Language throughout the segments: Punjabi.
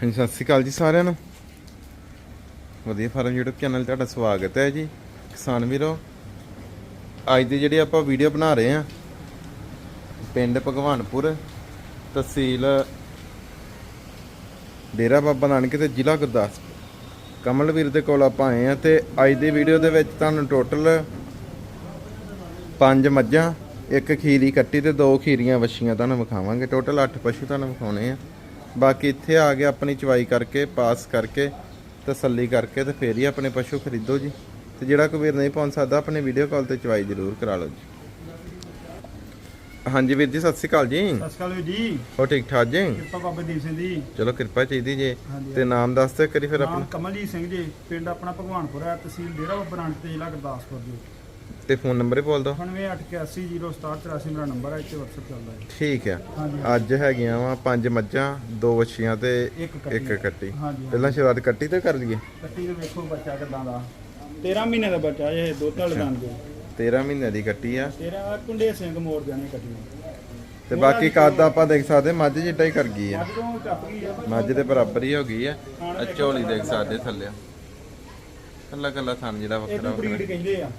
ਹਾਂਜੀ, ਸਤਿ ਸ਼੍ਰੀ ਅਕਾਲ ਜੀ ਸਾਰਿਆਂ ਨੂੰ। ਵਧੀਆ ਫਾਰਮ YouTube ਚੈਨਲ 'ਤੇ ਤੁਹਾਡਾ ਸਵਾਗਤ ਹੈ ਜੀ। ਕਿਸਾਨ ਵੀਰੋ, ਅੱਜ ਦੀ ਜਿਹੜੀ ਆਪਾਂ ਵੀਡੀਓ ਬਣਾ ਰਹੇ ਹਾਂ, ਪਿੰਡ ਭਗਵਾਨਪੁਰ, ਤਹਿਸੀਲ ਡੇਰਾ ਬਾਬਾ ਨਾਨਕ ਤੇ ਜ਼ਿਲ੍ਹਾ ਗੁਰਦਾਸਪੁਰ। ਕਮਲਵੀਰ ਦੇ ਕੋਲ ਆਪਾਂ ਆਏ ਹਾਂ ਤੇ ਅੱਜ ਦੀ ਵੀਡੀਓ ਦੇ ਵਿੱਚ ਤੁਹਾਨੂੰ ਟੋਟਲ ਪੰਜ ਮੱਝਾਂ, ਇੱਕ ਖੀਰੀ ਕੱਟੀ ਤੇ ਦੋ ਖੀਰੀਆਂ ਵੱਛੀਆਂ ਤੁਹਾਨੂੰ ਵਿਖਾਵਾਂਗੇ। ਟੋਟਲ 8 ਪਸ਼ੂ ਤੁਹਾਨੂੰ ਵਿਖਾਉਣੇ ਆ। ਬਾਕੀ ਇੱਥੇ ਆ ਕੇ ਆਪਣੀ ਚਵਾਈ ਕਰਕੇ ਪਾਸ ਕਰਕੇ ਤਸੱਲੀ ਕਰਕੇ ਤੇ ਫੇਰ ਹੀ ਆਪਣੇ ਪਸ਼ੂ ਖਰੀਦੋ ਜੀ। ਤੇ ਜਿਹੜਾ ਕੋਈ ਵੀਰ ਨਹੀਂ ਪਹੁੰਚ ਸਕਦਾ ਆਪਣੇ ਵੀਡੀਓ ਕਾਲ ਤੇ ਚਵਾਈ ਜ਼ਰੂਰ ਕਰਾ ਲਓ ਜੀ। ਹਾਂਜੀ ਵੀਰ ਜੀ ਸਤਿ ਸ਼੍ਰੀ ਅਕਾਲ ਜੀ। ਸਤਿ ਸ਼੍ਰੀ ਅਕਾਲ ਜੀ। ਹੋ ਠੀਕ ਠਾਕ ਜੀ? ਕਿਰਪਾ ਬਾਬਾ ਦੀਪ ਸਿੰਘ ਜੀ। ਚਲੋ ਕਿਰਪਾ ਚਾਹੀਦੀ ਜੀ। ਤੇ ਨਾਮ ਦੱਸ ਤੇ ਕਰੀ ਫਿਰ ਆਪਣਾ। ਕਮਲਜੀਤ ਸਿੰਘ ਜੀ ਪਿੰਡ ਆਪਣਾ ਭਗਵਾਨਪੁਰ ਹੈ ਤਹਿਸੀਲ ਡੇਰਾ ਬਾਬਾ ਨਾਨਕ ਤੇ ਜ਼ਿਲ੍ਹਾ ਗੁਰਦਾਸਪੁਰ ਜੀ। ਤੇ ਫੋਨ ਨੰਬਰ ਹੀ ਬੋਲ ਦਿਓ। 98810784 ਮੇਰਾ ਨੰਬਰ ਹੈ ਇੱਥੇ WhatsApp ਚੱਲਦਾ ਹੈ। ਠੀਕ ਆ। ਹਾਂਜੀ ਅੱਜ ਹੈਗੀਆਂ ਵਾ ਪੰਜ ਮੱਝਾਂ ਦੋ ਵੱਛੀਆਂ ਤੇ ਇੱਕ ਕੱਟੀ ਇੱਕ ਕੱਟੀ। ਹਾਂਜੀ ਪਹਿਲਾਂ ਸ਼ੁਰੂਆਤ ਕੱਟੀ ਤੇ ਕਰ ਲਈਏ? ਕੱਟੀ ਦੇ ਵੇਖੋ ਬੱਚਾ ਕਿਦਾਂ ਦਾ। 13 ਮਹੀਨੇ ਦਾ ਬੱਚਾ ਇਹ ਦੁੱਧ ਵਾਲੇ ਦੰਦ ਦੇ 13 ਮਹੀਨਿਆਂ ਦੀ ਕੱਟੀ ਆ। 13 ਕੁੰਡੇ ਸਿੰਘ ਮੋੜ ਜਾਣੇ ਕੱਟੀ ਨੂੰ। ਤੇ ਬਾਕੀ ਕੱਦ ਆਪਾਂ ਦੇਖ ਸਕਦੇ ਮੱਝ ਜਿੱਡਾ ਹੀ ਕਰ ਗਈ ਆ। ਅੱਜ ਤੋਂ ਚੱਪ ਗਈ ਆ ਮੱਝ ਦੇ ਬਰਾਬਰ ਹੀ ਹੋ ਗਈ ਆ। ਆ ਝੋਲੀ ਦੇਖ ਸਕਦੇ ਥੱਲੇ। ਕੱਲਾ ਕੱਲਾ ਥਣ ਜਿਹੜਾ ਵੱਖਰਾ ਇਹਨੂੰ ਬਰੀਡ ਵੱਖਰਾ ਕਹਿੰਦੇ ਆ।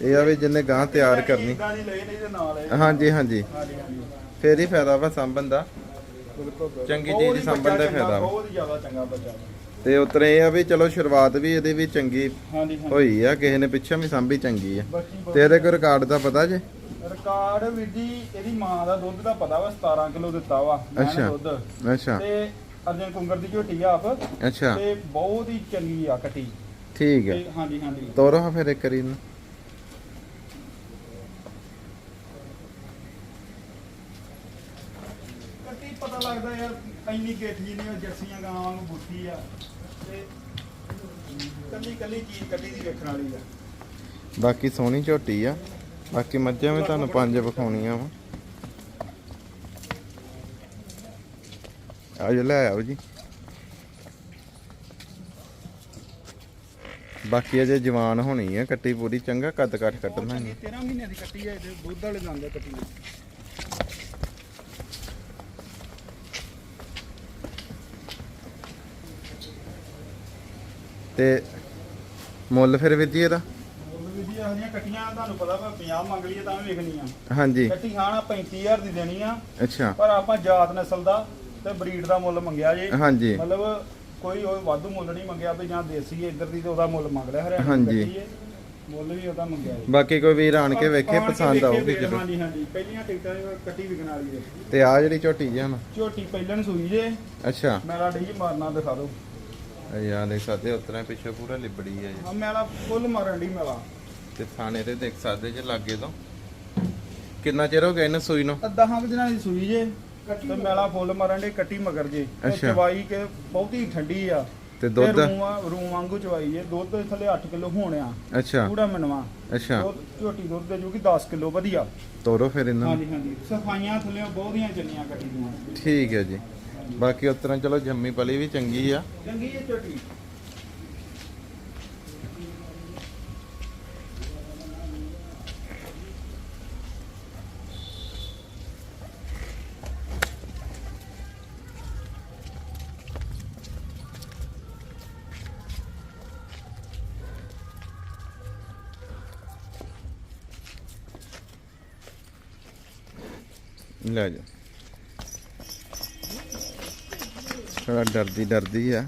ਇਹ ਆ ਵੀ ਜਿੰਨੇ ਗਾਂ ਤਿਆਰ ਕਰਨੀ। ਇਦਾਂ ਦੀ ਲਈ ਨਹੀਂ ਤੇ ਨਾਲ ਹੈ ਹਾਂਜੀ ਹਾਂਜੀ। ਹਾਂਜੀ ਹਾਂਜੀ। ਫੇਰ ਹੀ ਫਾਇਦਾ ਵਾ ਸਾਂਭਣ ਦਾ। ਬਿਲਕੁਲ। ਚੰਗੀ ਚੀਜ਼ ਹੀ ਸੰਭਲ ਦਾ ਫਾਇਦਾ ਵਾ। ਬਹੁਤ ਜ਼ਿਆਦਾ ਚੰਗਾ ਬੱਚਾ। ਤੇ ਉਤਰੇ ਇਹ ਆ ਵੀ ਚਲੋ ਸ਼ੁਰੂਆਤ ਵੀ ਇਹਦੀ ਵੀ ਚੰਗੀ ਹਾਂਜੀ ਹਾਂਜੀ। ਹੋਈ ਆ ਕਿਸੇ ਨੇ ਪਿੱਛੇ ਵੀ ਸਾਂਭੀ ਚੰਗੀ ਆ। ਤੇ ਇਹਦੇ ਕੋਈ ਰਿਕਾਰਡ ਦਾ ਪਤਾ ਜੇ? ਰਿਕਾਰਡ ਵੀਰ ਜੀ ਇਹਦੀ ਮਾਂ ਦਾ ਦੁੱਧ ਦਾ ਪਤਾ ਵਾ 17 ਕਿਲੋ ਦਿੱਤਾ ਵਾ ਅੱਛਾ। ਦੁੱਧ। ਅੱਛਾ। ਤੇ ਅਰਜਨ ਕੁੰਗਰ ਦੀ ਝੋਟੀ ਆ ਆਪ। ਅੱਛਾ। ਤੇ ਬਹੁਤ ਹੀ ਚੰਗੀ ਆ ਕੱਟੀ। ਠੀਕ ਹੈ ਹਾਂਜੀ ਹਾਂਜੀ। ਤੋਰੋ ਫਿਰ ਇੱਕ ਵਾਰੀ ਨੂੰ ਕੱਟੀ ਪਤਾ ਲੱਗਦਾ ਯਾਰ ਇੰਨੀ ਗੇਠ ਜੀ ਨਹੀਂ ਜਰਸੀਆਂ ਗਾਵਾਂ ਵਾਂਗੂ ਬੁੱਠੀ ਆ। ਤੇ ਕੱਲੀ ਕੱਲੀ ਚੀਜ਼ ਕੱਟੀ ਦੀ ਵੇਖਣ ਵਾਲੀ ਆ। ਬਾਕੀ ਸੋਹਣੀ ਝੋਟੀ ਆ। ਬਾਕੀ ਮੱਝਾਂ ਵੀ ਤੁਹਾਨੂੰ ਪੰਜ ਵਿਖਾਉਣੀਆਂ ਵਾ। ਆਜੋ ਲੈ ਆਓ ਜੀ। ਬਾਕੀ ਅਜੇ ਜਵਾਨ ਹੋਣੀ ਆ ਕੱਟੀ ਪੂਰੀ ਚੰਗਾ ਕੱਦ ਕੱਟ ਕੱਟਣਾ ਹੈ 13 ਮਹੀਨਿਆਂ ਦੀ ਕੱਟੀ ਆ ਇਹਦੇ ਦੁੱਧ ਵਾਲੇ ਦੰਦ ਆ। ਕੱਟੀ ਤੇ ਮੁੱਲ ਫਿਰ ਵੀਰ ਜੀ ਇਹਦਾ? ਮੁੱਲ ਵੀ ਜੀ ਇਹੋ ਜਿਹੀਆਂ ਕੱਟੀਆਂ ਤੁਹਾਨੂੰ ਪਤਾ ਵਾ 50 ਮੰਗ ਲਈਏ ਤਾਂ ਵੀ ਵਿਕਣੀਆਂ ਹਾਂਜੀ। ਕੱਟੀ ਖਾਣਾ 35000 ਦੀ ਦੇਣੀ ਆ। ਅੱਛਾ। ਪਰ ਆਪਾਂ ਜਾਤ ਨਸਲ ਦਾ ਤੇ ਬਰੀਡ ਦਾ ਮੁੱਲ ਮੰਗਿਆ ਜੇ। ਹਾਂਜੀ। ਮਤਲਬ ਕੋਈ ਉਹ ਵਾਧੂ ਮੁੱਲ ਨਹੀਂ ਮੰਗਿਆ ਵੀ ਜਾਂ ਦੇਸੀ ਹੈ ਇੱਧਰ ਦੀ ਤੇ ਉਹਦਾ ਮੁੱਲ ਮੰਗ ਲਿਆ ਹਰਿਆਣਾ ਹਾਂਜੀ। ਕੱਟੀ ਹੈ, ਮੁੱਲ ਵੀ ਉਹਦਾ ਮੰਗਿਆ ਜੀ। ਬਾਕੀ ਕੋਈ ਵੀਰ ਆਣ ਕੇ ਵੇਖੇ ਆਣ ਪਸੰਦ ਵੇਖੇ ਆਊਗੀ ਫਿਰ, ਜਦੋਂ ਹਾਂਜੀ ਹਾਂਜੀ। ਪਹਿਲੀਆਂ ਟਿਕਟਾਂ ਕੱਟੀ ਵਿਕਣ ਵਾਲੀ ਹੈ ਤੇ ਆ ਜਿਹੜੀ ਝੋਟੀ ਜੀ ਹੁਣ? ਝੋਟੀ ਪਹਿਲਣ ਸੂਈ ਜੇ। ਅੱਛਾ। ਮੈਲਾ ਡੀ ਮਾਰਨਾ ਦਿਖਾ ਦਿਓ। ਯਾਰ ਦੇਖ ਸਕਦੇ ਉਤਰਾ ਪਿੱਛੇ ਪੂਰਾ ਲਿਬੜੀ ਹੈ ਜੀ। ਆ ਮੈਲਾ ਫੁੱਲ ਮਾਰਨ ਡੀ ਮੈਲਾ। ਤੇ ਥਾਣੇ ਤੇ ਦੇਖ ਸਕਦੇ ਜੇ ਲਾਗੇ ਤੋਂ। ਕਿੰਨਾ ਚਿਰ ਹੋ ਗਿਆ ਇਹਨੂੰ ਸੂਈ ਨੂੰ? ਅੱਧਾ ਹਾਂ ਦਿਨਾਂ ਦੀ ਸੂਈ ਜੇ। ਤੇ ਮੈਲਾ ਫੁੱਲ ਮਾਰਨ ਡੀ ਕੱਟੀ ਮਗਰ ਜੇ। ਅੱਛਾ। ਚਵਾਈ ਕੇ ਬਹੁਤੀ ਠੰਡੀ ਆ। ਤੇ ਦੁੱਧ? ਰੂੰ ਆ- ਰੂੰ ਵਾਂਗੂ ਚਵਾਈ ਜੇ। ਦੁੱਧ ਥੱਲੇ 8 ਕਿਲੋ ਹੋਣਿਆ ਅੱਛਾ। ਪੂਰਾ ਮਨਵਾ ਅੱਛਾ। ਦੁੱਧ ਝੋਟੀ ਦੁੱਧ ਦੇ ਜੂਗੀ 10 ਕਿਲੋ ਵਧੀਆ। ਤੋਰੋ ਫਿਰ ਇਹਨਾਂ ਨੂੰ। ਹਾਂਜੀ ਹਾਂਜੀ। ਸਫਾਈਆਂ ਥੱਲੇ ਬਹੁਤੀਆਂ ਚੱਲੀਆਂ ਕੱਟੀ ਦੀਆਂ। ਠੀਕ ਹੈ ਜੀ। ਬਾਕੀ ਉਤਰਾ ਚਲੋ ਜੰਮੀ ਪਲੀ ਵੀ ਚੰਗੀ ਆ ਚੰਗੀ ਹੈ ਝੋਟੀ ਲੈ ਜਾ ਥੋੜਾ ਡਰਦੀ ਡਰਦੀ ਆ।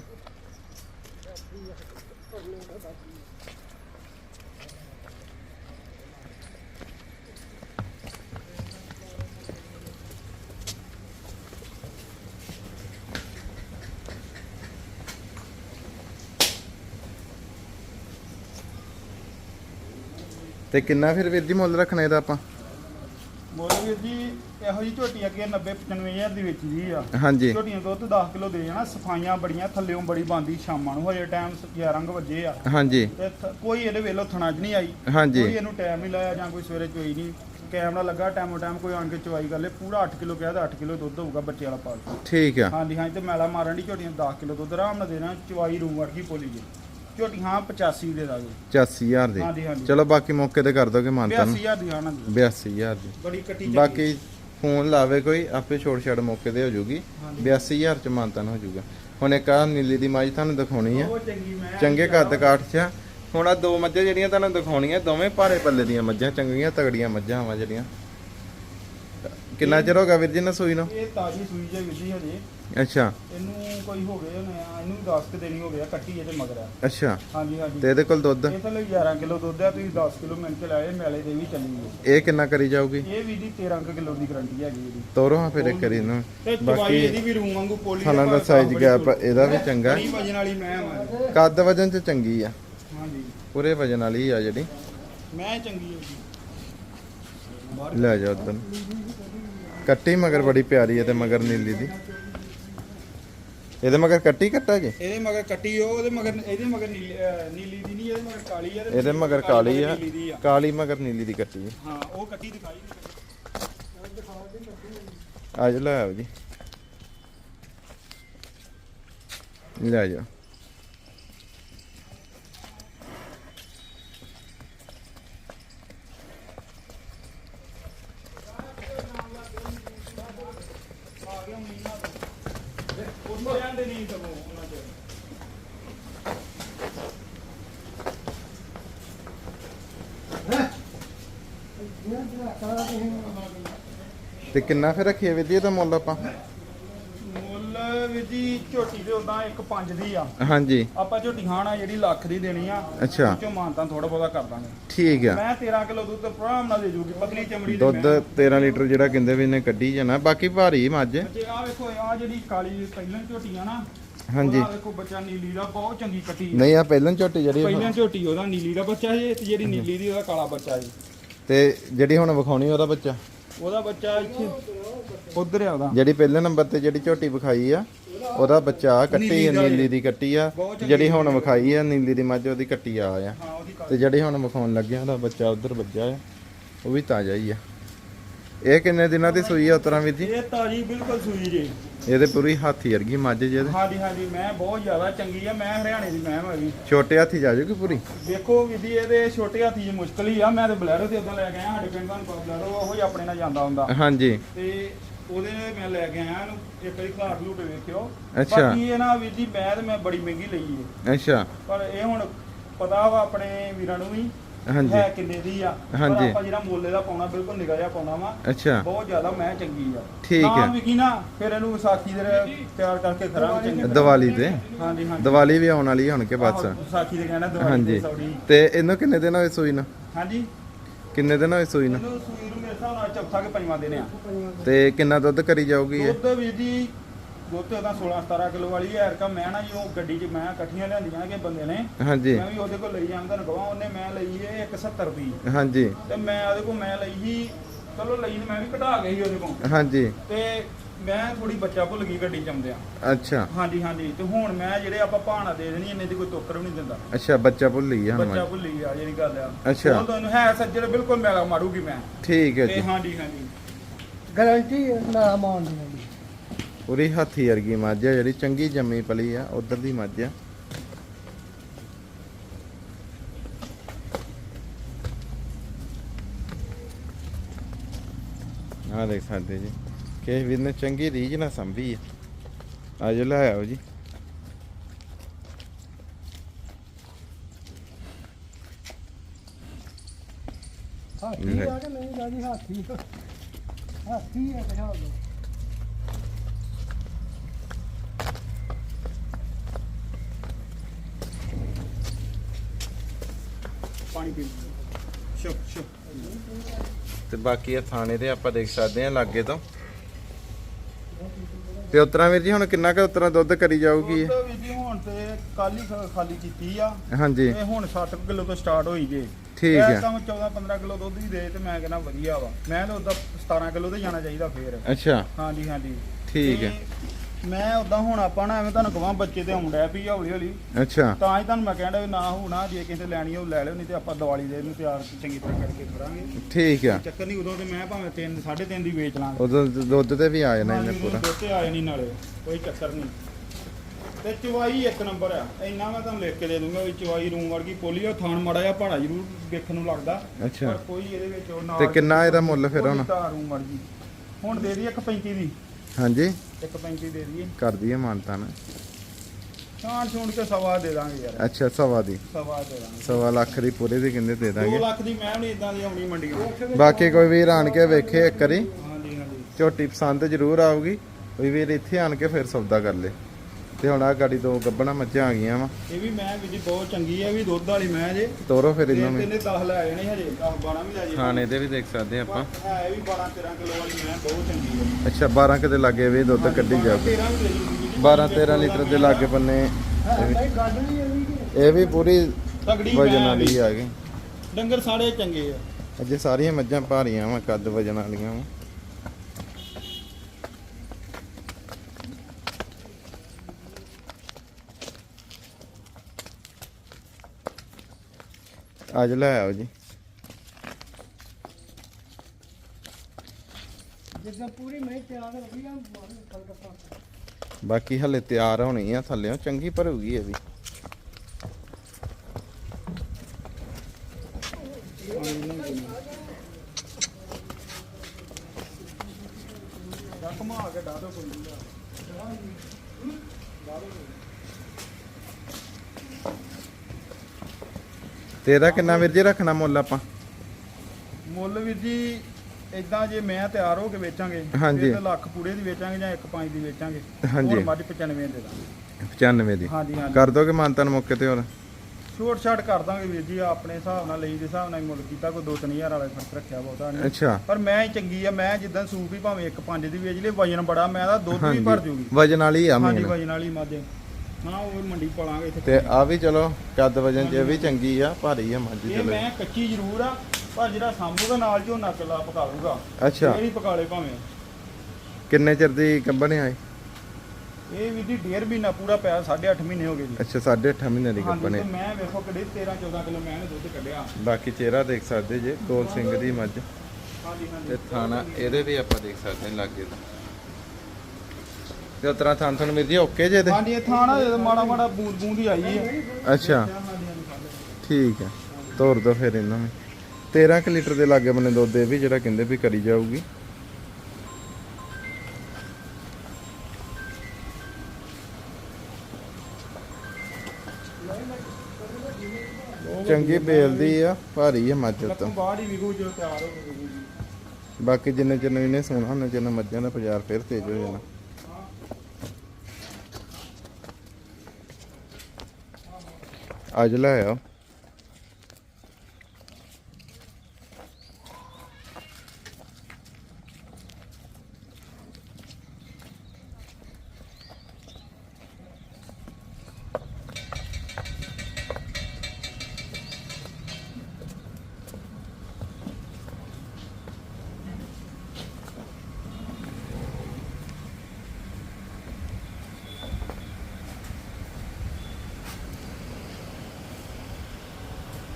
ਤੇ ਕਿੰਨਾ ਫਿਰ ਵੀਰ ਜੀ ਮੁੱਲ ਰੱਖਣਾ ਇਹਦਾ ਆਪਾਂ? ਮੁੱਲ ਵੀਰ ਜੀ ਇਹੋ ਜੀ ਝੋਟੀ ਅੱਗੇ 90 95000 ਦੀ ਵੇਚੀ ਦੀ ਆ। ਹਾਂਜੀ। ਝੋਟੀਆਂ ਦੁੱਧ 10 ਕਿਲੋ ਦੇ ਜਾਣਾ ਸਫਾਈਆਂ ਬੜੀਆਂ ਥੱਲਿਓਂ ਬੜੀ ਬੰਦੀ ਸ਼ਾਮਾਂ ਨੂੰ ਹਜੇ ਟਾਈਮ 11 ਕੁ ਵਜੇ ਆ। ਹਾਂਜੀ। ਤੇ ਥ- ਕੋਈ ਇਹਦੇ ਵੇਲੋ ਥਣਾ 'ਚ ਨਹੀਂ ਆਈ। ਹਾਂਜੀ। ਕੋਈ ਇਹਨੂੰ ਟਾਈਮ ਨਹੀਂ ਲਾਇਆ ਜਾਂ ਕੋਈ ਸਵੇਰੇ ਚੋਈ ਨਹੀਂ। ਕੈਮਰਾ ਲੱਗਾ ਟਾਈਮੋ ਟਾਈਮ ਕੋਈ ਆਣ ਕੇ ਚਵਾਈ ਕਰ ਲੇ ਪੂਰਾ 8 ਕਿਲੋ ਕਿਹਾ ਤਾਂ 8 ਕਿਲੋ ਦੁੱਧ ਹੋਊਗਾ ਬੱਚੇ ਵਾਲਾ ਪਾਲ ਠੀਕ ਆ। ਹਾਂਜੀ ਹਾਂਜੀ ਤੇ ਮੈਲਾ ਮਾਰਨ ਦੀ ਝੋਟੀਆਂ 10 ਕਿਲੋ ਦੁੱਧ ਆਰਾਮ ਨਾਲ ਦੇਣਾ ਚਵਾਈ ਰੂਮ ਵਰਗੀ ਪੋਲੀ ਜੀ ਝੋਟੀ ਹਾਂ 85 ਦੇ ਦਾਂਗੇ। 84000 ਹਾਂਜੀ ਦੀ। ਹਾਂਜੀ ਚਲੋ ਬਾਕੀ ਮੌਕੇ ਤੇ ਕਰ ਦੋਗੇ ਮਾਨਤਾ ਨੂੰ। 82000 ਦੀ ਹਾਂ ਨਾ 82000 ਦੀ। ਬੜੀ ਕੱਟੀ ਚੰਗੀ। ਬਾਕੀ ਫੋਨ ਲਾਵੇ ਕੋਈ ਆਪੇ ਛੋੜ ਛੜ ਮੌਕੇ ਤੇ ਹੋ ਜੂਗੀ। ਹਾਂਜੀ। 82000 ਚ ਮਾਨਤਨ ਹੋ ਜੂਗਾ। ਹੁਣ ਇੱਕ ਆ ਨੀਲੀ ਦੀ ਮਾਝ ਤੁਹਾਨੂੰ ਦਿਖਾਉਣੀ ਆ। ਉਹ ਚੰਗੀ ਮੈਂ ਚੰਗੇ ਕੱਦ ਕਾਠ ਚ ਆ। ਹੁਣ ਆ ਦੋ ਮੱਝਾਂ ਜਿਹੜੀਆਂ ਤੁਹਾਨੂੰ ਦਿਖਾਉਣੀਆਂ ਦੋਵੇਂ ਭਾਰੇ ਪੱਲੇ ਦੀਆਂ ਮੱਝਾਂ ਚੰਗੀਆਂ ਤਗੜੀਆਂ ਮੱਝਾਂ ਵਾ ਜਿਹੜੀਆਂ। ਕਿੰਨਾ ਚਿਰ ਹੋ ਗਿਆ ਵੀਰ ਜੀ ਨਾ ਸੂਈ ਨੂੰ? ਇਹ ਤਾਜੀ ਸੂਈ ਜੇ ਵਿਧੀ ਹਜੇ। ਅੱਛਾ। ਇਹਨੂੰ ਕੋਈ ਹੋ ਗਏ ਹੋਣੇ ਆ ਇਹਨੂੰ ਵੀ 10 ਕਿ ਦਿਨ ਹੀ ਹੋ ਗਿਆ ਕੱਟੀ ਇਹਦੇ ਮਗਰ ਆ। ਅੱਛਾ। ਹਾਂਜੀ ਹਾਂਜੀ। ਤੇ ਇਹਦੇ ਕੋਲ ਦੁੱਧ? ਇਹ ਤਾਂ ਲਈ 11 ਕਿਲੋ ਦੁੱਧ ਆ ਤੁਸੀਂ 10 ਕਿਲੋ ਮਿੰਟ ਚ ਲਾਏ ਮੇਲੇ ਦੇ ਵੀ ਚੱਲੀ ਇਹ ਕਿੰਨਾ ਕਰੀ ਜਾਊਗੀ? ਇਹ ਵੀ ਦੀ 13 ਕੁ ਕਿਲੋ ਦੀ ਗਾਰੰਟੀ ਹੈਗੀ ਇਹਦੀ। ਤੋਰੋ ਹਾਂ ਫਿਰ ਇੱਕ ਕਰੀ ਨੂੰ ਬਾਕੀ ਇਹਦੀ ਵੀ ਰੂਮ ਵਾਂਗੂ ਪੋਲੀ ਥਾਲਾਂ ਦਾ ਸਾਈਜ਼ ਗੈਪ ਇਹਦਾ ਵੀ ਚੰਗਾ। ਵਜਨ ਵਾਲੀ ਮੈਂ ਆ ਕੱਦ ਵਜਨ ਚ ਚੰਗੀ ਆ। ਹਾਂਜੀ। ਪੂਰੇ ਵਜਨ ਵਾਲੀ ਆ ਜਿਹੜੀ। ਮੈਂ ਚੰਗੀ ਹੈ ਜੀ। ਲੈ ਜਾ ਉਧਰ ਕੱਟੀ ਮਗਰ ਬੜੀ ਪਿਆਰੀ ਹੈ ਤੇ ਮਗਰ ਨੀਲੀ ਦੀ। ਇਹਦੇ ਮਗਰ ਕੱਟੀ ਕੱਟਾ ਜੇ? ਇਹਦੇ ਮਗਰ ਕੱਟੀ ਉਹ ਉਹਦੇ ਮਗਰ ਇਹਦੇ ਮਗਰ ਨੀਲੀ ਅਹ ਨੀਲੀ ਦੀ ਨਹੀਂ ਇਹਦੇ ਮਗਰ ਕਾਲੀ ਆ ਤੇ ਇਹਦੇ ਮਗਰ ਕਾਲੀ ਆ ਨੀਲੀ ਦੀ ਆ। ਕਾਲੀ ਮਗਰ ਨੀਲੀ ਦੀ ਕੱਟੀ ਹੈ ਹਾਂ ਉਹ ਕੱਟੀ ਦਿਖਾਈ ਅੱਜ ਲੈ ਆਓ ਜੀ। ਲੈ ਜਾ ਆ ਗਿਆ ਮਹੀਨਾ ਉਹ ਜਾਂਦੇ ਨਹੀਂ ਸਗੋਂ ਉਹਨਾਂ ਚ ਤੇ ਕਿੰਨਾ ਫਿਰ ਵੀਰ ਜੀ ਇਹਦਾ ਮੁੱਲ ਆਪਾਂ? ਮੁੱਲ ਵੀ ਜੀ ਝੋਟੀ ਦੇ ਉਦਾਂ ਇੱਕ ਪੰਜ ਦੀ ਆ। ਹਾਂਜੀ। ਆਪਾਂ ਝੋਟੀ ਖਾਣਾ ਜਿਹੜੀ ਲੱਖ ਦੀ ਦੇਣੀ ਆ ਅੱਛਾ। ਚੋਂ ਮਾਨਤਾਂ ਥੋੜਾ ਬਹੁਤਾ ਕਰ ਦਾਂਗੇ। ਠੀਕ ਆ। ਮੈਂ 13 ਕਿਲੋ ਦੁੱਧ ਆਰਾਮ ਨਾਲ ਦੇ ਜੂਗੀ ਪਤਲੀ ਚਮੜੀ ਦੇ ਦੁੱਧ 13 ਲੀਟਰ ਜਿਹੜਾ ਕਹਿੰਦੇ ਵੀ ਇਹਨੇ ਕੱਢੀ ਜਾਣਾ ਬਾਕੀ ਭਾਰੀ ਮੱਝ। ਜੇ ਆ ਵੇਖੋ ਆ ਜਿਹੜੀ ਕਾਲੀ ਪਹਿਲਾਂ ਝੋਟੀ ਆ ਨਾ ਹਾਂਜੀ। ਵੇਖੋ ਬੱਚਾ ਨੀਲੀ ਦਾ ਬਹੁਤ ਚੰਗੀ ਕੱਟੀ। ਨਹੀਂ ਆ ਪਹਿਲਾਂ ਝੋਟੀ ਜਿਹੜੀ ਪਹਿਲਾਂ ਝੋਟੀ ਉਹਦਾ ਨੀਲੀ ਦਾ ਬੱਚਾ ਜੇ ਤੇ ਜਿਹੜੀ ਨੀਲੀ ਦੀ ਉਹਦਾ ਕਾਲਾ ਬੱਚਾ ਜੀ ਤੇ ਜਿਹੜੀ ਹੁਣ ਵਿਖਾਉਣੀ ਉਹਦਾ ਬੱਚਾ? ਉਹਦਾ ਬੱਚਾ ਇੱਥੇ। ਉਧਰ ਆ ਉਹਦਾ। ਜਿਹੜੀ ਪਹਿਲੇ ਨੰਬਰ ਤੇ ਜਿਹੜੀ ਝੋਟੀ ਵਿਖਾਈ ਆ ਉਹਦਾ ਬੱਚਾ ਕੱਟੀ ਆ ਨੀਲੀ ਦਾ ਕੱਟੀ ਆ। ਜਿਹੜੀ ਹੁਣ ਵਿਖਾਈ ਆ ਨੀਲੀ ਦੀ ਮੱਝ ਉਹਦੀ ਕੱਟੀ ਆ ਆ। ਤੇ ਜਿਹੜੀ ਹੁਣ ਵਿਖਾਉਣ ਲੱਗਿਆ ਉਹਦਾ ਬੱਚਾ ਉਧਰ ਵੱਜਾ ਆ। ਉਹ ਵੀ ਤਾਜ਼ਾ ਹੀ ਆ। ਇਹ ਕਿੰਨੇ ਦਿਨਾਂ ਦੀ ਸੂਈ ਆ ਉਤਰਾਂ ਵੀਰ ਜੀ? ਇਹ ਤਾਜੀ ਬਿਲਕੁਲ ਸੂਈ ਜੇ। ਇਹਦੇ ਪੂਰੀ ਹਾਥੀ ਵਰਗੀ ਮੱਝ ਜਿਹਦੇ ਹਾਂਜੀ ਹਾਂਜੀ ਮੈਂ ਬਹੁਤ ਜ਼ਿਆਦਾ ਚੰਗੀ ਆ ਮੈਂ ਹਰਿਆਣੇ ਦੀ ਮੈਂ ਹੈਗੀ ਛੋਟੇ ਹਾਥੀ ਜਾ ਜੂਗੀ ਪੂਰੀ? ਦੇਖੋ ਵਿਧੀ ਇਹਦੇ ਛੋਟੇ ਹਾਥੀ 'ਚ ਮੁਸ਼ਕਲ ਹੀ ਆ ਮੈਂ ਤੇ ਬਲੈਰੋ ਤੇ ਉਦੋਂ ਲੈ ਕੇ ਆਇਆ ਸਾਡੇ ਪਿੰਡ ਦਾ ਬਲੈਰੋ ਉਹ ਹੀ ਆਪਣੇ ਨਾਲ ਜਾਂਦਾ ਹੁੰਦਾ। ਹਾਂਜੀ। ਤੇ ਉਹਦੇ ਮੈਂ ਲੈ ਕੇ ਆਇਆ ਇਹਨੂੰ ਇੱਕ ਵਾਰੀ ਖਲਾਰ ਲੂਟ ਵੇਖਿਓ। ਅੱਛਾ। ਬਾਕੀ ਇਹ ਨਾ ਵੀਰ ਜੀ ਮੈਂ ਤੇ ਮੈਂ ਬੜੀ ਮਹਿੰਗੀ ਲਈ ਏ। ਅੱਛਾ। ਪਰ ਇਹ ਹੁਣ ਪਤਾ ਵਾ ਆਪਣੇ ਵੀਰਾਂ ਨੂੰ ਵੀ ਹਾਂਜੀ। ਹੈ ਕਿੰਨੇ ਦੀ ਆ? ਹਾਂਜੀ। ਆਪਾਂ ਜਿਹੜਾ ਮੁੱਲ ਇਹਦਾ ਪਾਉਣਾ ਬਿਲਕੁਲ ਨਿਗਾ ਜਿਹਾ ਪਾਉਣਾ ਵਾ। ਅੱਛਾ। ਬਹੁਤ ਜ਼ਿਆਦਾ ਮੈਂ ਚੰਗੀ ਆ। ਠੀਕ ਹੈ। ਨਾ ਵਿਕੀ ਨਾ ਫਿਰ ਇਹਨੂੰ ਵਿਸਾਖੀ ਦੇ ਤਿਆਰ ਕਰਕੇ ਖਰਾਬ ਚੰਗੀ ਦੀਵਾਲੀ ਤੇ। ਹਾਂਜੀ ਹਾਂਜੀ। ਦੀਵਾਲੀ ਵੀ ਆਉਣ ਵਾਲੀ ਹੁਣ ਕੇ ਬਸ ਵਿਸਾਖੀ ਦੇ ਕਹਿਣਾ ਦੀਵਾਲੀ ਹਾਂਜੀ। ਤੇ ਇਹਨੂੰ ਕਿੰਨੇ ਦਿਨ ਹੋਏ ਸੂਈ ਨੂੰ? ਹਾਂਜੀ। ਕਿੰਨੇ ਦਿਨ ਹੋਏ ਸੂਈ ਨੂੰ? ਇਹਨੂੰ ਸੂਈ ਨੂੰ ਮੇਰੇ ਹਿਸਾਬ ਨਾਲ ਚੌਥਾ ਕਿ ਪੰਜਵਾਂ ਦਿਨ ਆ। ਤੇ ਕਿੰਨਾ ਦੁੱਧ ਕਰੀ ਜਾਊਗੀ ਇਹ? ਦੁੱਧ ਵੀ ਜੀ ਦੁੱਧ ਉਹਦਾ 16 17 ਕਿਲੋ ਵਾਲੀ ਹੈ ਰਕਮ ਮੈਂ ਨਾ ਜੀ ਉਹ ਗੱਡੀ 'ਚ ਮੈਂ ਇਕੱਠੀਆਂ ਲਿਆਂਦੀਆਂ ਕਿ ਬੰਦੇ ਨੇ। ਹਾਂਜੀ। ਮੈਂ ਵੀ ਉਹਦੇ ਕੋਲ ਲਈ ਜਾਂਦਾ ਤੁਹਾਨੂੰ ਕਹਾਂ ਉਹਨੇ ਮੈਂ ਲਈ ਏ 170 ਦੀ। ਹਾਂਜੀ। ਤੇ ਮੈਂ ਉਹਦੇ ਕੋਲ ਮੈਂ ਲਈ ਸੀ ਚਲੋ ਲਈ ਮੈਂ ਵੀ ਘਟਾ ਗਈ ਉਹਦੇ ਕੋਲ। ਹਾਂਜੀ। ਤੇ ਮੈਂ ਥੋੜੀ ਬੱਚਾ ਭੁੱਲ ਗਈ ਗੱਡੀ ਚ ਆਉਂਦਿਆਂ। ਅੱਛਾ। ਹਾਂਜੀ ਹਾਂਜੀ। ਤੇ ਹੁਣ ਮੈਂ ਜਿਹੜੇ ਆਪਾਂ ਭਾਣਾ ਦੇ ਦੇਣੀ ਇੰਨੇ ਦੀ ਕੋਈ ਟੋਕਰ ਵੀ ਨਹੀਂ ਦਿੰਦਾ। ਅੱਛਾ ਬੱਚਾ ਭੁੱਲੀ ਆ ਬੱਚਾ ਹਨੂੰਮਾਨ ਭੁੱਲੀ ਆ ਜਿਹੜੀ ਗੱਲ ਆ। ਅੱਛਾ। ਉਹ ਤੁਹਾਨੂੰ ਹੈ ਸੱਜਣ ਬਿਲਕੁਲ ਮੈਲਾ ਮਾਰੂਗੀ ਮੈਂ। ਠੀਕ ਹੈ ਤੇ ਜੀ। ਹਾਂਜੀ ਹਾਂਜੀ। ਗਾਰੰਟੀ ਨਾ ਦੀ ਹੁੰਦੀ ਪੂਰੀ ਹਾਥੀ ਵਰਗੀ ਮੱਝ ਆ, ਜਿਹੜੀ ਚੰਗੀ ਜੰਮੀ ਪਲੀ ਆ ਉਧਰ ਦੀ ਮੱਝ ਆ। ਆ ਦੇਖ ਸਕਦੇ ਜੀ, ਕਿਸੇ ਵੀਰ ਨੇ ਚੰਗੀ ਰੀਝ ਨਾ ਸੰਭੀ ਆ। ਆਜੋ ਲੈ ਆਓ ਜੀ। ਹਾਥੀ ਆ ਕਿ ਨਹੀਂ ਦਾਦੀ ਹਾਥੀ ਹਾਥੀ ਹੈ ਕਹਾ ਲੋ ਪਾਣੀ ਪੀ ਸ਼ੁਕ ਸ਼ੁਕ। ਤੇ ਬਾਕੀ ਇਹ ਥਾਣੇ ਤੇ ਆਪਾਂ ਦੇਖ ਸਕਦੇ ਆ ਲਾਗੇ ਤੋਂ। ਤੇ ਉਤਰਾ ਵੀਰ ਜੀ ਹੁਣ ਕਿੰਨਾ ਕੁ ਉਤਰਾ ਦੁੱਧ ਕਰੀ ਜਾਊਗੀ ਇਹ? ਦੁੱਧ ਵੀ ਜੀ ਹੁਣ ਤੇ ਕੱਲ ਹੀ ਖ- ਖਾਲੀ ਕੀਤੀ ਆ। ਹਾਂਜੀ। ਤੇ ਹੁਣ 60 ਕਿਲੋ ਤੋਂ ਸਟਾਰਟ ਹੋਈ ਜੇ। ਠੀਕ ਇਹ ਹੈ ਕੰਮ 14 15 ਕਿਲੋ ਦੁੱਧ ਹੀ ਦੇ ਤੇ ਮੈਂ ਕਹਿੰਦਾ ਵਧੀਆ ਵਾ। ਮੈਂ ਤਾਂ ਉਦਾਂ 17 ਕਿਲੋ ਤੇ ਜਾਣਾ ਚਾਹੀਦਾ ਫੇਰ। ਅੱਛਾ। ਹਾਂਜੀ ਹਾਂਜੀ। ਠੀਕ ਤੇ ਹੈ ਮੈਂ ਉਦਾਂ ਹੁਣ ਆਪਾਂ ਨਾ ਐਵੇਂ ਤੁਹਾਨੂੰ ਕਹਾਂ ਬੱਚੇ ਤੇ ਆਉਂਦਾ ਵੀ ਹੌਲੀ ਹੌਲੀ। ਅੱਛਾ। ਤਾਂ ਹੀ ਤੁਹਾਨੂੰ ਮੈਂ ਕਹਿੰਦਾ ਵੀ ਨਾ ਹੋਣਾ ਜੇ ਕਿਸੇ ਲੈਣੀ ਉਹ ਲੈ ਲਿਓ ਨਹੀਂ ਤੇ ਆਪਾਂ ਦੀਵਾਲੀ ਦੇ ਇਹਨੂੰ ਤਿਆਰ ਚੰਗੀ ਤਰ੍ਹਾਂ ਕਰਕੇ ਖੜਾਂਗੇ। ਠੀਕ ਆ। ਚੱਕਰ ਨਹੀਂ ਉਦੋਂ ਤੇ ਮੈਂ ਭਾਵੇਂ 3 3.5 ਦੀ ਵੇਚ ਲਾਂਗਾ। ਉਦੋਂ ਦੁੱਧ ਤੇ ਵੀ ਆ ਜਾਣਾ ਇਹਨੇ ਪੂਰਾ। ਦੋਤੇ ਆਏ ਨਹੀਂ ਨਾਲੇ ਕੋਈ ਚੱਕਰ ਨਹੀਂ। ਤੇ ਚਵਾਈ ਇੱਕ ਨੰਬਰ ਆ। ਇੰਨਾ ਮੈਂ ਤੁਹਾਨੂੰ ਲਿਖ ਕੇ ਦੇ ਦੂੰਗਾ ਵੀ ਚਵਾਈ ਰੂਮ ਵਰਗੀ ਪੋਲੀ ਉਹ ਥਾਣ ਮਾੜਾ ਜਿਹਾ ਪਹਾੜਾ ਜ਼ਰੂਰ ਦੇਖਣ ਨੂੰ ਲੱਗਦਾ। ਅੱਛਾ। ਪਰ ਕੋਈ ਇਹਦੇ ਵਿੱਚ ਉਹ ਨਾਲ ਤੇ ਕਿੰਨਾ ਇਹਦਾ ਮੁੱਲ ਫਿਰ ਹੁਣ? ਰੂਮ ਵਰਗੀ। ਹੁਣ ਦੇ ਦੀ 135 ਦੀ। ਹਾਂਜੀ। 135 ਦੇ ਦਈਏ। ਕਰ ਦਈਏ ਮਾਨਤਾ ਨਾ ਛਾਣ ਛੂਣ ਕੇ ਸਵਾ ਦੇ ਦਾਂਗੇ ਯਾਰ। ਅੱਛਾ ਸਵਾ ਦੀ। ਸਵਾ ਦੇ ਦਾਂਗੇ। ਸਵਾ ਲੱਖ ਦੀ ਪੂਰੇ ਦੀ ਕਹਿੰਦੇ ਦੇ 2 ਦਾਂਗੇ ਲੱਖ ਦੀ ਮੈਂ ਨਹੀਂ ਇਦਾਂ ਦੀ ਆਉਣੀ ਮੰਡੀਆਂ। ਬਾਕੀ ਕੋਈ ਵੀਰ ਆਣ ਕੇ ਵੇਖੇ ਇੱਕ ਵਾਰੀ। ਹਾਂਜੀ ਹਾਂਜੀ। ਝੋਟੀ ਪਸੰਦ ਜ਼ਰੂਰ ਆਊਗੀ। ਕੋਈ ਵੀਰ ਇੱਥੇ ਆਣ ਕੇ ਫਿਰ ਸੌਦਾ ਕਰ ਲੇ। ਤੇ ਹੁਣ ਆ ਗਾੜੀ ਦੋ ਗੱਬਣਾ ਮੱਝਾਂ ਆ ਗਈਆਂ ਵਾ। ਇਹ ਵੀ ਮੈਂ ਵੀ ਜੀ ਬਹੁਤ ਚੰਗੀ ਹੈ ਵੀ ਦੁੱਧ ਵਾਲੀ ਮੈਂ ਜੇ। ਤੋਰੋ ਫਿਰ ਤੇ ਇਹਨਾਂ ਨੂੰ। ਤਿੰਨੇ 10 ਲੈ ਜਾਣੇ ਹਜੇ 10 12 ਵੀ ਲੈ ਜੇ ਖਾਣੇ ਦੇ ਵੀ ਦੇਖ ਸਕਦੇ ਆਪਾਂ। ਹੈ ਵੀ 12 13 ਕਿਲੋ ਵਾਲੀ ਮੈਂ ਬਹੁਤ ਚੰਗੀ ਹੈ ਅੱਛਾ 12 ਕਿਤੇ ਲਾਗੇ ਵੀ ਦੁੱਧ ਕੱਢੀ ਜਾਊਗੀ। 13 ਵੀ ਲੈ ਜੂਗੀ 12 13 ਲੀਟਰ ਦੇ ਲਾਗੇ ਨਹੀਂ ਇਹ ਵੀ ਪੂਰੀ ਤਗੜੀ ਵਜਨ ਵਾਲੀ। ਆ ਗਈ। ਡੰਗਰ ਸਾਰੇ ਚੰਗੇ ਆ। ਅਜੇ ਸਾਰੀਆਂ ਮੱਝਾਂ ਭਾਰੀਆਂ ਵਾ ਕੱਦ ਵਜਨ ਵਾਲੀਆਂ ਵਾ। ਅੱਜ ਲੈ ਆਓ ਜੀ। ਜਿੱਦਾਂ ਪੂਰੀ ਮੈਂ ਤਿਆਰ ਹੋ ਗਈ ਆ ਬਾਕੀ ਹਲੇ ਤਿਆਰ ਹੋਣੀ ਆ ਥੱਲਿਓਂ ਚੰਗੀ ਭਰੂਗੀ ਇਹ ਵੀ। ਘੁਮਾ ਕੇ ਡਾ ਦੋ ਕੋਈ ਨਹੀਂ। ਤੇ ਇਹਦਾ ਕਿੰਨਾ ਵੀਰ ਜੀ ਰੱਖਣਾ ਮੁੱਲ ਆਪਾਂ? ਮੁੱਲ ਵੀਰ ਜੀ ਇਦਾਂ ਜੇ ਮੈਂ ਤਿਆਰ ਹੋ ਕੇ ਵੇਚਾਂਗੇ ਹਾਂਜੀ। ਤਾਂ ਲੱਖ ਪੂੜੇ ਦੀ ਵੇਚਾਂਗੇ ਜਾਂ 1.5 ਦੀ ਵੇਚਾਂਗੇ ਹਾਂਜੀ। ਹੋਰ ਮੱਝ 95 ਦੇ ਦਾਂਗੇ। 95 ਦੀ। ਹਾਂਜੀ ਹਾਂਜੀ। ਕਰ ਦੋਗੇ ਮਾਨਤਨ ਮੌਕੇ ਤੇ ਹੋਰ? ਛੋਟ ਛਾਟ ਕਰ ਦਾਂਗੇ ਵੀਰ ਜੀ ਆਪਣੇ ਹਿਸਾਬ ਨਾਲ ਲਈ ਦੇ ਹਿਸਾਬ ਨਾਲ ਹੀ ਮੁੱਲ ਕੀਤਾ ਕੋਈ 2-3000 ਵਾਲਾ ਫ਼ਰਕ ਰੱਖਿਆ ਬਹੁਤਾ ਨਹੀਂ। ਅੱਛਾ। ਪਰ ਮੈਂ ਹੀ ਚੰਗੀ ਆ ਮੈਂ ਜਿੱਦਾਂ ਸੂਪ ਵੀ ਭਾਵੇਂ 1.5 ਦੀ ਵੇਚ ਲਈ ਵਜਨ ਬੜਾ ਮੈਂ ਦਾ ਦੁੱਧ ਵੀ ਭਰ ਜੂਗੀ। ਵਜਨ ਵਾਲੀ ਆ ਹਾਂਜੀ ਵਜਨ ਵਾਲੀ ਮੱਝ। ਹਾਂ ਉਹ ਮੰਡੀ ਪਾਲਾਂਗੇ ਇੱਥੇ ਤੇ ਆ ਵੀ ਚਲੋ ਕੱਦ ਵਜਨ ਚ ਇਹ ਵੀ ਚੰਗੀ ਆ ਭਾਰੀ ਆ ਮੱਝ ਇਹ ਚਲੋ। ਮੈਂ ਕੱਚੀ ਜ਼ਰੂਰ ਆ ਪਰ ਜਿਹੜਾ ਸਾਂਭੂਗਾ ਨਾਲ ਝੋਨਾ ਕਿਲਾ ਪਕਾ ਲੂਗਾ। ਅੱਛਾ। ਇਹ ਨਹੀਂ ਪਕਾ ਲੇ ਭਾਵੇਂ। ਕਿੰਨੇ ਚਿਰ ਦੀ ਕੰਬਣੇ ਆਏ ਇਹ? ਵੀ ਦੀ ਡੇਢ ਮਹੀਨਾ ਪੂਰਾ ਪਿਆ 8.5 ਮਹੀਨੇ ਹੋ ਗਏ ਜੀ। ਅੱਛਾ 8.5 ਮਹੀਨੇ ਦੀ ਹਾਂਜੀ ਕੰਬਣੇ। ਤੇ ਮੈਂ ਵੇਖੋ ਕਿਹੜੇ 13 14 ਕਿਲੋ ਮੈਂ ਇਹਨੇ ਦੁੱਧ ਕੱਢਿਆ। ਬਾਕੀ ਚਿਹਰਾ ਦੇਖ ਸਕਦੇ ਜੇ ਗੋਲ ਸਿੰਘ ਦੀ ਮੱਝ। ਹਾਂਜੀ ਹਾਂਜੀ। ਤੇ ਥਾਣਾ ਇਹਦੇ ਵੀ ਆਪਾਂ ਦੇਖ ਸਕਦੇ ਹਾਂ ਲਾਗੇ ਦਾ। ਤੇ ਉਤਰਾ ਥਾਂ ਥਣ ਵੀਰ ਜੀ ਓਕੇ ਜੇ ਦੇ ਹਾਂਜੀ ਇਹ ਥਾਣਾ ਮਾੜਾ ਮਾੜਾ ਬੂੰਦ ਬੂੰਦ ਹੀ ਆਈ ਹੈ। ਅੱਛਾ। ਠੀਕ ਹੈ। ਤੋਰ ਦੋ ਫਿਰ ਇਹਨਾਂ ਨੂੰ। 13 ਕਿ ਲੀਟਰ ਦੇ ਲਾਗੇ ਬੰਨੇ ਦੁੱਧ ਇਹ ਵੀ ਜਿਹੜਾ ਕਹਿੰਦੇ ਵੀ ਕਰੀ ਜਾਊਗੀ। ਚੰਗੀ ਬੇਲਦੀ ਆ ਭਾਰੀ ਆ ਮੱਝ ਤਾਂ। ਬਾਹਰ ਹੀ ਵਿਗੂ ਜੋ ਤਿਆਰ ਹੋ ਗਈ। ਵਿਗੂ ਜੀ ਬਾਕੀ ਜਿੰਨੇ ਜਿੰਨੇ ਇਹਨੇ ਸੋਣਾ ਉਹਨੇ ਜਿੰਨੇ ਮੱਝਾਂ ਦਾ ਬਾਜ਼ਾਰ ਫਿਰ ਤੇਜ਼ ਹੋ ਜਾਣਾ। ਅੱਜ ਲੈ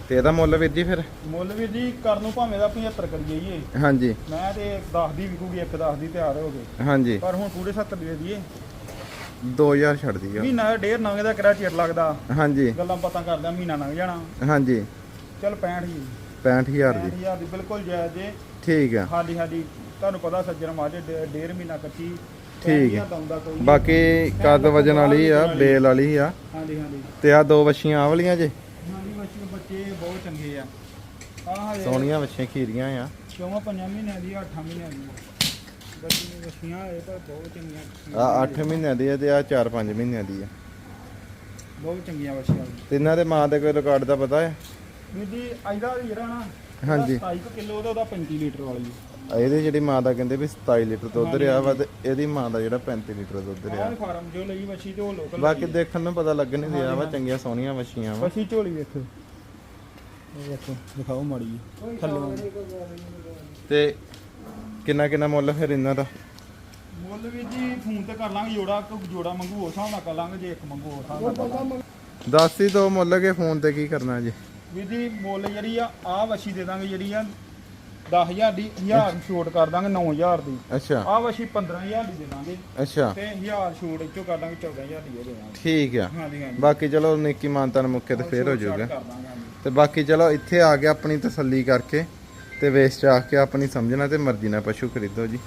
ਤੇ ਇਹਦਾ ਮੁੱਲ ਵੀਰ ਜੀ ਫਿਰ? ਮੁੱਲ ਵੀ ਜੀ ਕਰਨ ਨੂੰ ਭਾਵੇਂ ਦਾ 75 ਕਰ ਜਾਈਏ। ਹਾਂਜੀ। ਮੈਂ ਤੇ 10 ਦੀ ਵਿਕੂਗੀ ਇੱਕ 10 ਦੀ ਤਿਆਰ ਹੋ ਗਏ। ਹਾਂਜੀ। ਪਰ ਹੁਣ ਪੂਰੇ 70 ਦੇ ਦਈਏ। 2000 ਛੱਡ ਦਈਓ ਮਹੀਨਾ ਡੇਢ ਨਵੇਂ ਦਾ ਕਿਹੜਾ ਚਿਰ ਲੱਗਦਾ? ਹਾਂਜੀ। ਗੱਲਾਂ ਬਾਤਾਂ ਕਰਦਾ ਮਹੀਨਾ ਲੰਘ ਜਾਣਾ। ਹਾਂਜੀ। ਚਲ 65 ਜੀ। 65000 ਦੀ। 65000 ਦੀ ਬਿਲਕੁਲ ਜਾਇਜ਼ ਜੇ। ਠੀਕ ਆ। ਹਾਂਜੀ ਹਾਂਜੀ ਤੁਹਾਨੂੰ ਪਤਾ ਸੱਜਣ ਡੇ- ਡੇਢ ਮਹੀਨਾ ਕੱਚੀ ਠੀਕ ਹੈ। 65,000 ਦਾ ਆਉਂਦਾ ਕੋਈ ਨਹੀਂ। ਬਾਕੀ ਕੱਦ ਵਜਨ ਵਾਲੀ ਆ ਬੇਲ ਵਾਲੀ ਆ। ਹਾਂਜੀ ਹਾਂਜੀ। ਤੇ ਆ ਦੋ ਵੱਛੀਆਂ ਆ ਵਾਲੀਆਂ ਜੇ? ਹਾਂਜੀ ਬੱਚੇ ਬੱਚੇ ਬਹੁਤ ਚੰਗੇ ਆ। ਆਹ ਹਜੇ ਸੋਹਣੀਆਂ ਖੀਰੀਆਂ ਆ। ਚੌਵਾਂ ਪੰਜਾਂ ਮਹੀਨਿਆਂ ਦੀ 8 ਮਹੀਨਿਆਂ ਦੀ ਬੱਚੀ ਬੱਚੀਆਂ ਇਹ ਤਾਂ ਬਹੁਤ ਚੰਗੀਆਂ ਆ 8 ਮਹੀਨਿਆਂ ਦੀ ਆ ਤੇ ਆ 4-5 ਮਹੀਨਿਆਂ ਦੀ ਆ। ਬਹੁਤ ਚੰਗੀਆਂ ਬੱਚੀਆਂ ਤੇ ਇਹਨਾਂ ਦੇ ਮਾਂ ਦੇ ਕੋਈ ਰਿਕਾਰਡ ਦਾ ਪਤਾ ਹੈ? ਵੀਰ ਜੀ ਅਜਦਾ ਜਿਹੜਾ ਨਾ ਹਾਂਜੀ। 27 ਕਿਲੋ ਦਾ ਉਹਦਾ 35 ਲੀਟਰ ਵਾਲੀ ਇਹਦੇ ਜਿਹੜੀ ਮਾਂ ਦਾ ਕਹਿੰਦੇ ਵੀ 27 ਲੀਟਰ ਦੁੱਧ ਰਿਹਾ ਵਾ ਤੇ ਇਹਦੀ ਮਾਂ ਦਾ ਜਿਹੜਾ 35 ਲੀਟਰ ਦੁੱਧ ਰਿਹਾ। ਆਹ ਫਾਰਮ ਜੋ ਲਈ ਬੱਚੀ ਤੇ ਉਹ ਲੋਕਲ ਬਾਕੀ ਦੇਖਣ ਨੂੰ ਪਤਾ ਲੱਗ ਨਹੀਂ ਰਿਹਾ ਵਾ ਚੰਗੀਆਂ ਸੋਹਣੀਆਂ ਵੱਛੀਆਂ ਵਾ। ਬੱਚੀ ਝੋਲੀ ਵੇਖੋ। ਇਹ ਵੇਖੋ ਦਿਖਾਓ ਮਾੜੀ ਜੀ ਥੱਲੇ ਤੇ ਕਿੰਨਾ ਕਿੰਨਾ ਮੁੱਲ ਫਿਰ ਇਹਨਾਂ ਦਾ? ਮੁੱਲ ਵੀ ਜੀ ਫੋਨ ਤੇ ਕਰ ਲਾਂਗੇ ਜੋੜਾ ਕੋਈ ਜੋੜਾ ਮੰਗੂ ਉਸ ਹਿਸਾਬ ਨਾਲ ਕਰ ਲਾਂਗੇ ਜੇ ਇੱਕ ਮੰਗੂ ਉਸ ਹਿਸਾਬ ਨਾਲ ਕਰ ਲਾਂਗੇ। ਦੱਸ ਹੀ ਦੋ ਮੁੱਲ ਕੇ ਫੋਨ ਤੇ ਕੀ ਕਰਨਾ ਜੀ। ਵੀਰ ਜੀ ਮੁੱਲ ਜਿਹੜੀ ਆ ਆ ਵਛੀ ਦੇ ਦਾਂਗੇ ਜਿਹੜੀ ਆ 10000 ਦੀ 1000 ਛੋਟ ਕਰ ਦਾਂਗੇ 9000 ਦੀ। ਅੱਛਾ। ਆ ਵਛੀ 15000 ਦੀ ਦੇ ਦਾਂਗੇ। ਅੱਛਾ। ਤੇ 1000 ਛੋਟ ਇੱਚੋਂ ਕਰ ਦਾਂਗੇ 14000 ਦੀ ਇਹ ਦੇ ਦਾਂਗੇ। ਠੀਕ ਆ। ਹਾਂਜੀ ਹਾਂਜੀ। ਬਾਕੀ ਚਲੋ ਨਿੱਕੀ ਮਾਨਤਾ ਨੂੰ ਮੁੱਕੇ ਤੇ ਫੇਰ ਹੋ ਜਾਊਗਾ। ਤੇ ਬਾਕੀ ਚਲੋ ਇੱਥੇ ਆ ਕੇ ਆਪਣੀ ਤਸੱਲੀ ਕਰਕੇ ਤੇ ਵੇਚ ਆ ਕੇ ਆਪਣੀ ਸਮਝਣਾ ਤੇ ਮਰਜ਼ੀ ਨਾਲ ਪਸ਼ੂ ਖਰੀਦੋ ਜੀ।